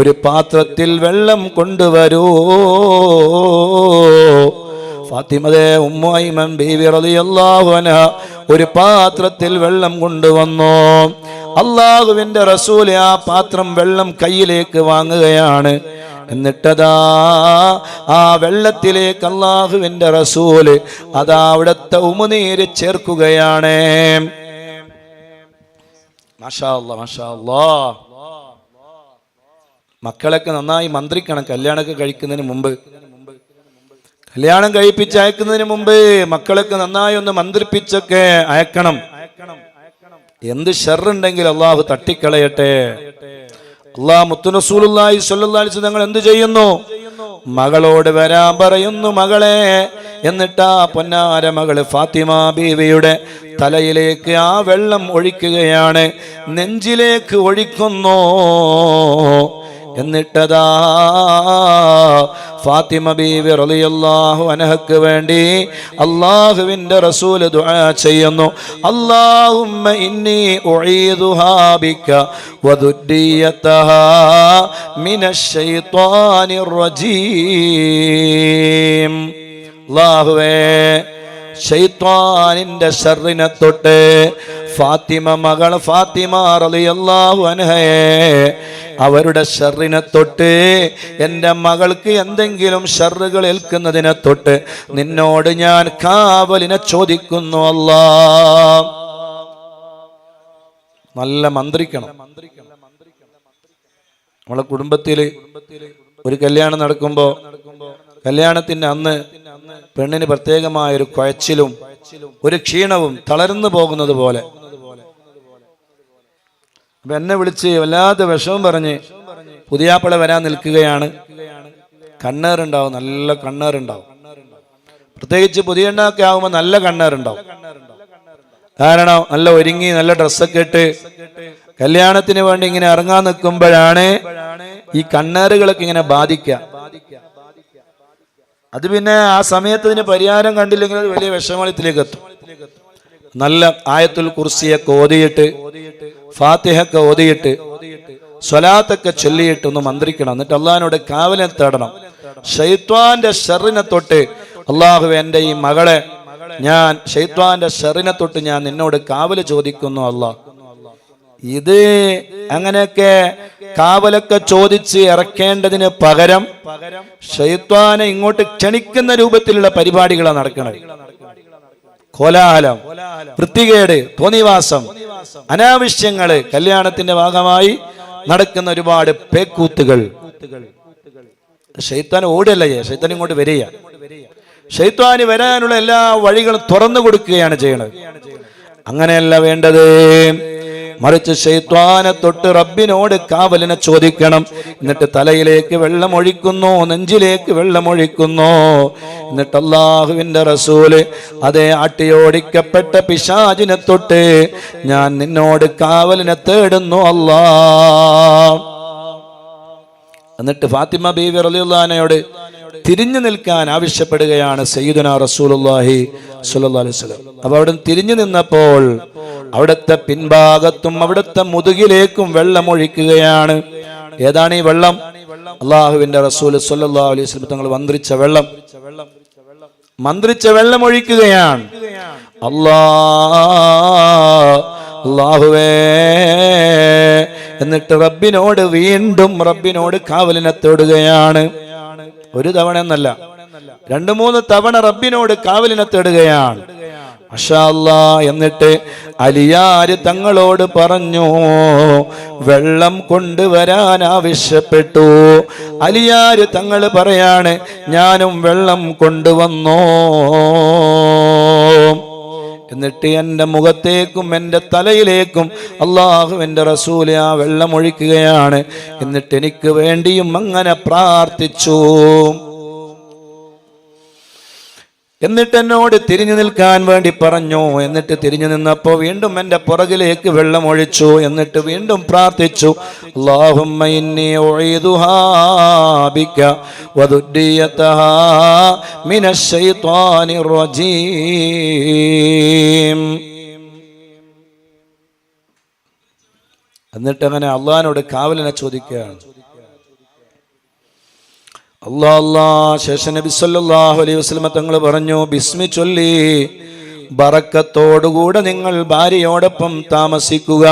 ഒരു പാത്രത്തിൽ വെള്ളം കൊണ്ടുവരൂ. ഫാത്തിമതേ ഉമ്മായിമൻ ബീവി റളിയല്ലാഹു അൻഹ ഒരു പാത്രത്തിൽ വെള്ളം കൊണ്ടുവന്നു. അള്ളാഹുവിന്റെ റസൂൽ ആ പാത്രം വെള്ളം കയ്യിലേക്ക് വാങ്ങുകയാണ്. എന്നിട്ടതാ ആ വെള്ളത്തിലേക്ക് അള്ളാഹുവിന്റെ റസൂൽ അതാ അവിടുത്തെ ഉമുനീര് ചേർക്കുകയാണ്. മാഷാ അല്ലാ, മാഷാ അല്ലാ. മക്കളൊക്കെ നന്നായി മന്ത്രിക്കണം. കല്യാണമൊക്കെ കഴിക്കുന്നതിന് മുമ്പ്. കല്യാണം കഴിപ്പിച്ച് അയക്കുന്നതിന് മുമ്പ് മക്കളൊക്കെ നന്നായി ഒന്ന് മന്ത്രിപ്പിച്ചൊക്കെ അയക്കണം. എന്ത് ഷെറുണ്ടെങ്കിൽ അള്ളാഹു തട്ടിക്കളയട്ടെ. അള്ളാഹ് മുത്തുനസൂലുള്ളാഹി സ്വല്ലല്ലാഹി അലൈഹി തങ്ങൾ എന്ത് ചെയ്യുന്നു? മകളോട് വരാൻ പറയുന്നു മകളെ എന്നിട്ടാ പൊന്നാര മകൾ ഫാത്തിമ ബീവിയുടെ തലയിലേക്ക് ആ വെള്ളം ഒഴിക്കുകയാണ്. നെഞ്ചിലേക്ക് ഒഴിക്കുന്നു. എന്നിട്ടതാ ഫാത്തിമ ബീവി റളിയല്ലാഹു അൻഹക്ക് വേണ്ടി അല്ലാഹുവിന്റെ റസൂൽ ദുആ ചെയ്യുന്നു. അല്ലാഹുമ്മ ഇന്നി ഉഈദുഹാ ബിക വദുദ്ദിയതഹാ മിനശ്ശൈത്വാനിർ റജീം. അല്ലാഹുവേ ശൈത്വാനിന്റെ ഷർറിനെ തൊട്ട് ഫാത്തിമ മകൾ ഫാത്തിമ റളിയല്ലാഹു അൻഹയെ അവരുടെ ഷെറിനെ തൊട്ട് എന്റെ മകൾക്ക് എന്തെങ്കിലും ഷെറുകൾ ഏൽക്കുന്നതിനെ തൊട്ട് നിന്നോട് ഞാൻ കാവലിനെ ചോദിക്കുന്നു അല്ല. നല്ല മന്ത്രിക്കണം. നമ്മളെ കുടുംബത്തിൽ ഒരു കല്യാണം നടക്കുമ്പോൾ കല്യാണത്തിന്റെ അന്ന് പെണ്ണിന് പ്രത്യേകമായ ഒരു കുഴച്ചിലും ഒരു ക്ഷീണവും തളർന്നു പോകുന്നത് പോലെ അപ്പൊ എന്നെ വിളിച്ച് വല്ലാത്ത വിഷമം പറഞ്ഞ് പുതിയാപ്പിള വരാൻ നിൽക്കുകയാണ്. കണ്ണേറുണ്ടാവും നല്ല കണ്ണേറുണ്ടാവും. പ്രത്യേകിച്ച് പുതിയ എണ്ണൊക്കെ ആകുമ്പോൾ നല്ല കണ്ണേറുണ്ടാവും. കാരണം നല്ല ഒരുങ്ങി നല്ല ഡ്രസ്സൊക്കെ ഇട്ട് കല്യാണത്തിന് വേണ്ടി ഇങ്ങനെ ഇറങ്ങാൻ നിൽക്കുമ്പോഴാണ് ഈ കണ്ണേറുകളൊക്കെ ഇങ്ങനെ ബാധിക്കുക അത് പിന്നെ ആ സമയത്ത് ഇതിന് പരിഹാരം കണ്ടില്ലെങ്കിൽ അത് വലിയ വിഷമത്തിലേക്ക് എത്തും. നല്ല ആയത്തുൽ കുർസിയൊക്കെ ഓതിയിട്ട് ഫാത്തിഹൊക്കെ ഓതിയിട്ട് സ്വലാത്തൊക്കെ ചൊല്ലിയിട്ട് ഒന്ന് മന്ത്രിക്കണം. എന്നിട്ട് അള്ളഹാനോട് കാവലെ തേടണം. ഷെയ്ത്വാന്റെ ഷെറിനെ തൊട്ട് അള്ളാഹു എന്റെ ഈ മകളെ ഞാൻ ഷെയ്ത്വാന്റെ ഷെറിനെ തൊട്ട് ഞാൻ നിന്നോട് കാവൽ ചോദിക്കുന്നു അള്ളാഹ് ഇത് അങ്ങനെയൊക്കെ കാവലൊക്കെ ചോദിച്ച് ഇറക്കേണ്ടതിന് പകരം ഷെയ്ത്വാനെ ഇങ്ങോട്ട് ക്ഷണിക്കുന്ന രൂപത്തിലുള്ള പരിപാടികളാണ് നടക്കുന്നത്. കോലാഹലം വൃത്തികേട് തോന്നിവാസം അനാവശ്യങ്ങൾ കല്യാണത്തിന്റെ ഭാഗമായി നടക്കുന്ന ഒരുപാട് പേക്കൂത്തുകൾ. ഷെയ്ത്താൻ ഓടല്ല ഷെയ്ത്താൻ ഇങ്ങോട്ട് വരിക. ഷെയ്ത്താന് വരാനുള്ള എല്ലാ വഴികളും തുറന്നു കൊടുക്കുകയാണ് ചെയ്യണത്. അങ്ങനെയല്ല വേണ്ടത്. മറിച്ച് ഷെയ്ത്വാനെ തൊട്ട് റബ്ബിനോട് കാവലിനെ ചോദിക്കണം. എന്നിട്ട് തലയിലേക്ക് വെള്ളമൊഴിക്കുന്നു നെഞ്ചിലേക്ക് വെള്ളമൊഴിക്കുന്നു എന്നിട്ട് അള്ളാഹുവിന്റെ റസൂൽ അതേ ആട്ടിയോടിക്കപ്പെട്ട പിശാചിനെ തൊട്ട് ഞാൻ നിന്നോട് കാവലിനെ തേടുന്നു അല്ലാ എന്നിട്ട് ഫാത്തിമ ബീവി റലിയുള്ളഹാനയോട് തിരിഞ്ഞു നിൽക്കാൻ ആവശ്യപ്പെടുകയാണ് സയ്യിദുന സ്വല്ലല്ലാഹു അലൈഹി വസല്ലം. അപ്പൊ അവിടെ തിരിഞ്ഞു നിന്നപ്പോൾ അവിടുത്തെ പിൻഭാഗത്തും അവിടുത്തെ മുതുകിലേക്കും വെള്ളം ഒഴിക്കുകയാണ്. ഏതാണ് ഈ വെള്ളം? അള്ളാഹുവിന്റെ റസൂൽ സ്വല്ലല്ലാഹു അലൈഹി വസല്ലം തങ്ങൾ മന്ത്രിച്ച വെള്ളം. മന്ത്രിച്ച വെള്ളം ഒഴിക്കുകയാണ്. അള്ളാഹുവേ എന്നിട്ട് റബ്ബിനോട് വീണ്ടും റബ്ബിനോട് കാവലിനെ തേടുകയാണ്. ഒരു തവണ എന്നല്ല രണ്ടു മൂന്ന് തവണ റബ്ബിനോട് കാവലിനെ തേടുകയാണ്. എന്നിട്ട് അലിയാര് തങ്ങളോട് പറഞ്ഞു വെള്ളം കൊണ്ടുവരാൻ ആവശ്യപ്പെട്ടു. അലിയാര് തങ്ങൾ പറയാണ് ഞാനും വെള്ളം കൊണ്ടുവന്നോ. എന്നിട്ട് എന്റെ മുഖത്തേക്കും എന്റെ തലയിലേക്കും അള്ളാഹു എന്റെ റസൂലെ ആ വെള്ളമൊഴിക്കുകയാണ്. എന്നിട്ട് എനിക്ക് വേണ്ടിയും അങ്ങനെ പ്രാർത്ഥിച്ചു. എന്നിട്ട് എന്നോട് തിരിഞ്ഞു നിൽക്കാൻ വേണ്ടി പറഞ്ഞു. എന്നിട്ട് തിരിഞ്ഞു നിന്നപ്പോൾ വീണ്ടും എന്റെ പുറകിലേക്ക് വെള്ളം ഒഴിച്ചു. എന്നിട്ട് വീണ്ടും പ്രാർത്ഥിച്ചു. എന്നിട്ട് അങ്ങനെ അള്ളഹാനോട് കാവലിനെ ചോദിക്കുകയാണ്. അല്ലാ അല്ലാ. ശേഷം നബി സല്ലല്ലാഹു അലൈഹി വസല്ലമ തങ്ങൾ പറഞ്ഞു ബിസ്മി ചൊല്ലി. ബറക്കത്തോടുകൂടെ നിങ്ങൾ ഭാര്യയോടൊപ്പം താമസിക്കുക.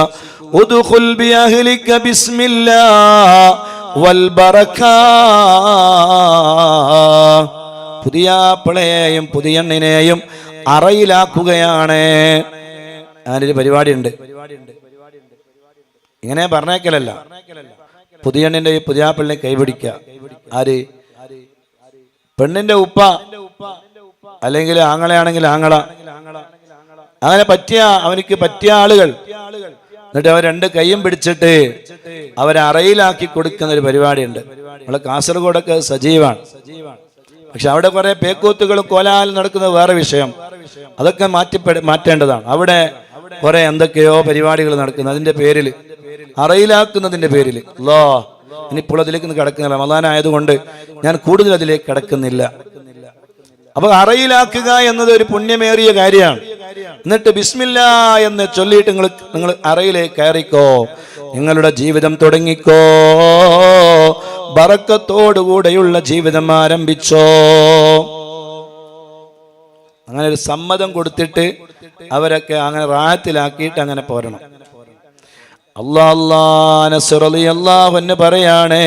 പുതിയ പിളയെയും പുതിയ എണ്ണിനെയും അറയിലാക്കുകയാണ്. അറയിലാക്കുകയാണ് പരിപാടി ഉണ്ട് ഇങ്ങനെ പറഞ്ഞേക്കലല്ല. പുതിയ എണ്ണിന്റെ പുതിയ പിള്ളിനെ കൈപിടിക്കുക. ആര്? പെണ്ണിന്റെ ഉപ്പ അല്ലെങ്കിൽ ആങ്ങളയാണെങ്കിൽ ആങ്ങള. അങ്ങനെ പറ്റിയ അവനിക്ക് പറ്റിയ ആളുകൾ. എന്നിട്ട് അവർ രണ്ട് കൈയും പിടിച്ചിട്ട് അവരെ അറയിലാക്കി കൊടുക്കുന്ന ഒരു പരിപാടിയുണ്ട്. നമ്മളെ കാസർഗോഡൊക്കെ സജീവാണ്. പക്ഷെ അവിടെ കുറെ പേക്കൂത്തുകളും കോലാൽ നടക്കുന്നത് വേറെ വിഷയം. അതൊക്കെ മാറ്റി മാറ്റേണ്ടതാണ്. അവിടെ കുറെ എന്തൊക്കെയോ പരിപാടികൾ നടക്കുന്നു. അതിന്റെ പേരിൽ അറയിലാക്കുന്നതിന്റെ പേരിൽ അല്ലോ ഇനിയിപ്പോൾ അതിലേക്ക് ഒന്ന് കിടക്കുന്നില്ല റമദാനായതുകൊണ്ട് ഞാൻ കൂടുതൽ അതിലേക്ക് കിടക്കുന്നില്ല. അപ്പൊ അറയിലാക്കുക എന്നത് ഒരു പുണ്യമേറിയ കാര്യമാണ്. എന്നിട്ട് ബിസ്മില്ല എന്ന് ചൊല്ലിയിട്ട് നിങ്ങൾ നിങ്ങൾ അറയിലേക്ക് കയറിക്കോ. നിങ്ങളുടെ ജീവിതം തുടങ്ങിക്കോ. ബറക്കത്തോടുകൂടെയുള്ള ജീവിതം ആരംഭിച്ചോ. അങ്ങനെ ഒരു സമ്മതം കൊടുത്തിട്ട് അവരൊക്കെ അങ്ങനെ റാഹത്തിലാക്കിയിട്ട് അങ്ങനെ പോരണം. എന്ന് പറയാണേ.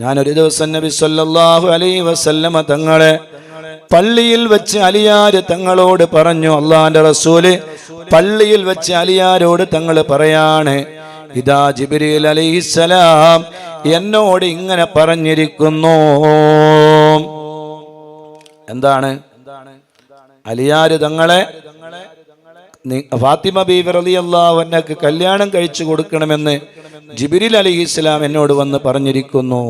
ഞാനൊരു ദിവസം നബി സല്ലാഹു അലൈഹി വസല്ലമ തങ്ങളെ പള്ളിയിൽ വെച്ച് അലിയാര് തങ്ങളോട് പറഞ്ഞു അള്ളാന്റെ റസൂൽ പള്ളിയിൽ വെച്ച് അലിയാരോട് തങ്ങൾ പറയാണ് ഇതാ ജിബിരിൽ അലൈഹിസ്സലാം എന്നോട് ഇങ്ങനെ പറഞ്ഞിരിക്കുന്നു. എന്താണ്? അലിയാര് തങ്ങളെ ഫാത്തിമ ബീവി റളിയല്ലാഹു അൻഹക്ക് കല്യാണം കഴിച്ചു കൊടുക്കണമെന്ന് ജിബിരിൽ അലി ഇസ്ലാം എന്നോട് വന്ന് പറഞ്ഞിരിക്കുന്നു.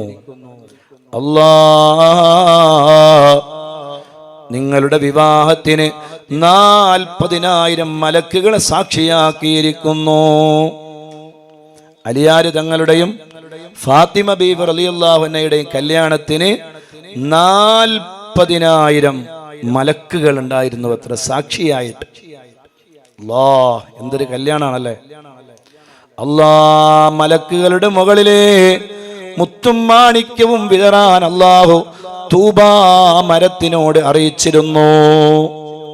അല്ലാ നിങ്ങളുടെ വിവാഹത്തിന് നാൽപ്പതിനായിരം മലക്കുകളെ സാക്ഷിയാക്കിയിരിക്കുന്നു. അലിയാര് തങ്ങളുടെയും ഫാത്തിമ ബീവി റളിയല്ലാഹുവിനെയുടെയും കല്യാണത്തിന് നാൽപ്പതിനായിരം മലക്കുകൾ ഉണ്ടായിരുന്നു അത്ര സാക്ഷിയായിട്ട്. അല്ലാ എന്തൊരു കല്യാണാണല്ലേ? അല്ലാ മലക്കുകളുടെ മുകളിലെ മുത്തും മാണിക്യവും വിതറാൻ അല്ലാഹു തൂബ മരത്തിനോട് അറിയിച്ചിരുന്നു.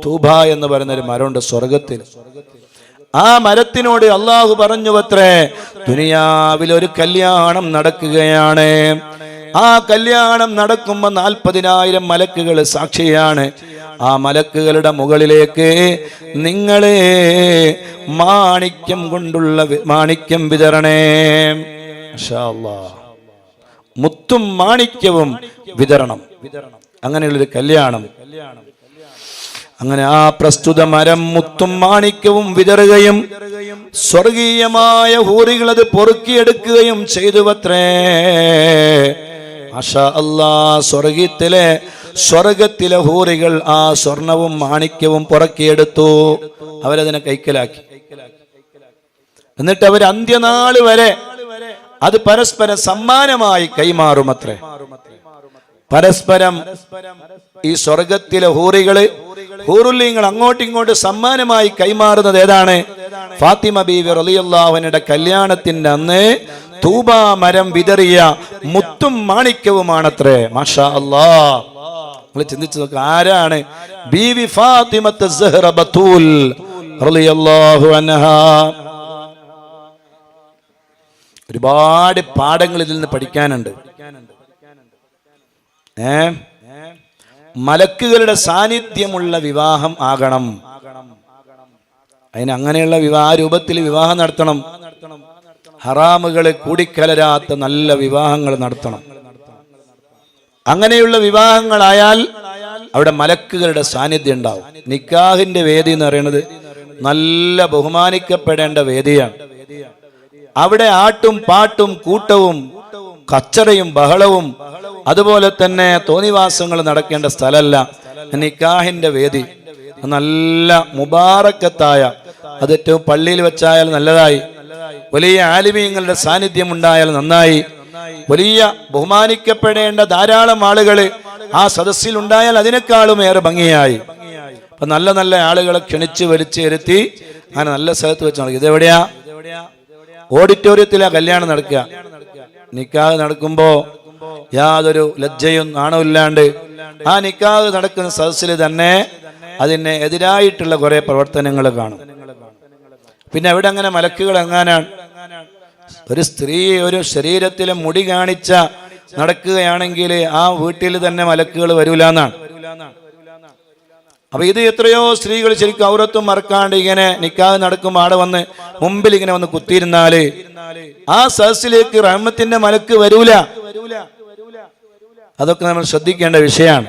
തൂബ എന്ന് പറയുന്നൊരു മരമുണ്ട് സ്വർഗത്തിൽ ആ മരത്തിനോട് അള്ളാഹു പറഞ്ഞു അത്രേ ദുനിയാവിൽ ഒരു കല്യാണം നടക്കുകയാണ്. ആ കല്യാണം നടക്കുമ്പോ നാൽപ്പതിനായിരം മലക്കുകൾ സാക്ഷിയാണ്. ആ മലക്കുകളുടെ മുകളിലേക്ക് നിങ്ങളെ മാണിക്യം കൊണ്ടുള്ള മാണിക്യം വിതരണേ. മുത്തും മാണിക്യവും വിതരണം. അങ്ങനെയുള്ളൊരു കല്യാണം. അങ്ങനെ ആ പ്രസ്തുത മരം മുത്തും മാണിക്യവും വിതറുകയും സ്വർഗീയമായ ഹൂറികൾ അത് പൊറുക്കിയെടുക്കുകയും ചെയ്തു അത്രേ മാഷാ അല്ലാ സ്വർഗത്തിലെ സ്വർഗത്തിലെ ഹൂറികൾ ആ സ്വർണവും മാണിക്യവും പുറക്കിയെടുത്തു. അവരതിനെ കൈക്കലാക്കി. എന്നിട്ട് അവർ അന്ത്യനാൾ വരെ അത് പരസ്പരം സമ്മാനമായി കൈമാറുമത്രേ. പരസ്പരം ഈ സ്വർഗത്തിലെ ഹൂറികൾ ഹൂറുല്യങ്ങൾ അങ്ങോട്ടും ഇങ്ങോട്ടും സമ്മാനമായി കൈമാറുന്നത് ഏതാണ്? ഫാത്തിമ ബീവി റലിയുള്ള കല്യാണത്തിന്റെ അന്ന് തൂബ മരം വിതറിയ മുത്തും മാണിക്യവുമാണത്രേ. മാഷാ അല്ലാ. നിങ്ങൾ ചിന്തിച്ചു നോക്കുക ആരാണ്? ബീവി ഫാത്തിമത്ത് സഹ്റ ബത്തൂൽ റളിയല്ലാഹു ഒരുപാട് പാഠങ്ങൾ ഇതിൽ നിന്ന് പഠിക്കാനുണ്ട്. ഏ? മലക്കുകളുടെ സാന്നിധ്യമുള്ള വിവാഹം ആകണം. അതിന് അങ്ങനെയുള്ള വിവാഹ രൂപത്തിൽ വിവാഹം നടത്തണം. ഹറാമുകളെ കൂടിക്കലരാത്ത നല്ല വിവാഹങ്ങൾ നടത്തണം. അങ്ങനെയുള്ള വിവാഹങ്ങളായാൽ അവിടെ മലക്കുകളുടെ സാന്നിധ്യം ഉണ്ടാവും. നിക്കാഹിന്റെ വേദി എന്ന് പറയുന്നത് നല്ല ബഹുമാനിക്കപ്പെടേണ്ട വേദിയാണ്. അവിടെ ആട്ടും പാട്ടും കൂട്ടവും കച്ചറയും ബഹളവും അതുപോലെ തന്നെ തോന്നിവാസങ്ങൾ നടക്കേണ്ട സ്ഥലമല്ല. നിക്കാഹിന്റെ വേദി. നല്ല മുബാറക്കത്തായ അത് ഏറ്റവും പള്ളിയിൽ വെച്ചായാൽ നല്ലതായി. വലിയ ആലിമീങ്ങളുടെ സാന്നിധ്യം ഉണ്ടായാൽ നന്നായി. വലിയ ബഹുമാനിക്കപ്പെടേണ്ട ധാരാളം ആളുകൾ ആ സദസ്സിൽ ഉണ്ടായാൽ അതിനേക്കാളും ഏറെ ഭംഗിയായി. അപ്പൊ നല്ല നല്ല ആളുകളെ ക്ഷണിച്ച് വലിച്ചു വരുത്തി അങ്ങനെ നല്ല സ്ഥലത്ത് വെച്ച് നടക്കും. ഇതെവിടെയാ? ഓഡിറ്റോറിയത്തിലാ കല്യാണം നടക്കുക. നിക്കാഹ് നടക്കുമ്പോ യാതൊരു ലജ്ജയും നാണമില്ലാണ്ട് ആ നിക്കാഹ് നടക്കുന്ന സദസ്സിൽ തന്നെ അതിന് എതിരായിട്ടുള്ള കുറെ പ്രവർത്തനങ്ങൾ കാണും. പിന്നെ അവിടെ അങ്ങനെ മലക്കുകൾ എങ്ങാനാണ് ഒരു സ്ത്രീ ഒരു ശരീരത്തിലെ മുടി കാണിച്ച നടക്കുകയാണെങ്കിൽ ആ വീട്ടിൽ തന്നെ മലക്കുകൾ വരൂല എന്നാണ് അപ്പൊ ഇത് എത്രയോ സ്ത്രീകൾ ശരിക്കും ഔറത്തും മറക്കാണ്ട് ഇങ്ങനെ നിക്കാഹ് നടക്കുമ്പോൾ ആടെ വന്ന് മുമ്പിൽ ഇങ്ങനെ വന്ന് കുത്തിയിരുന്നാൽ ആ സദസ്സിലേക്ക് റഹ്മത്തിന്റെ മലക്ക് വരൂല. അതൊക്കെ നമ്മൾ ശ്രദ്ധിക്കേണ്ട വിഷയമാണ്.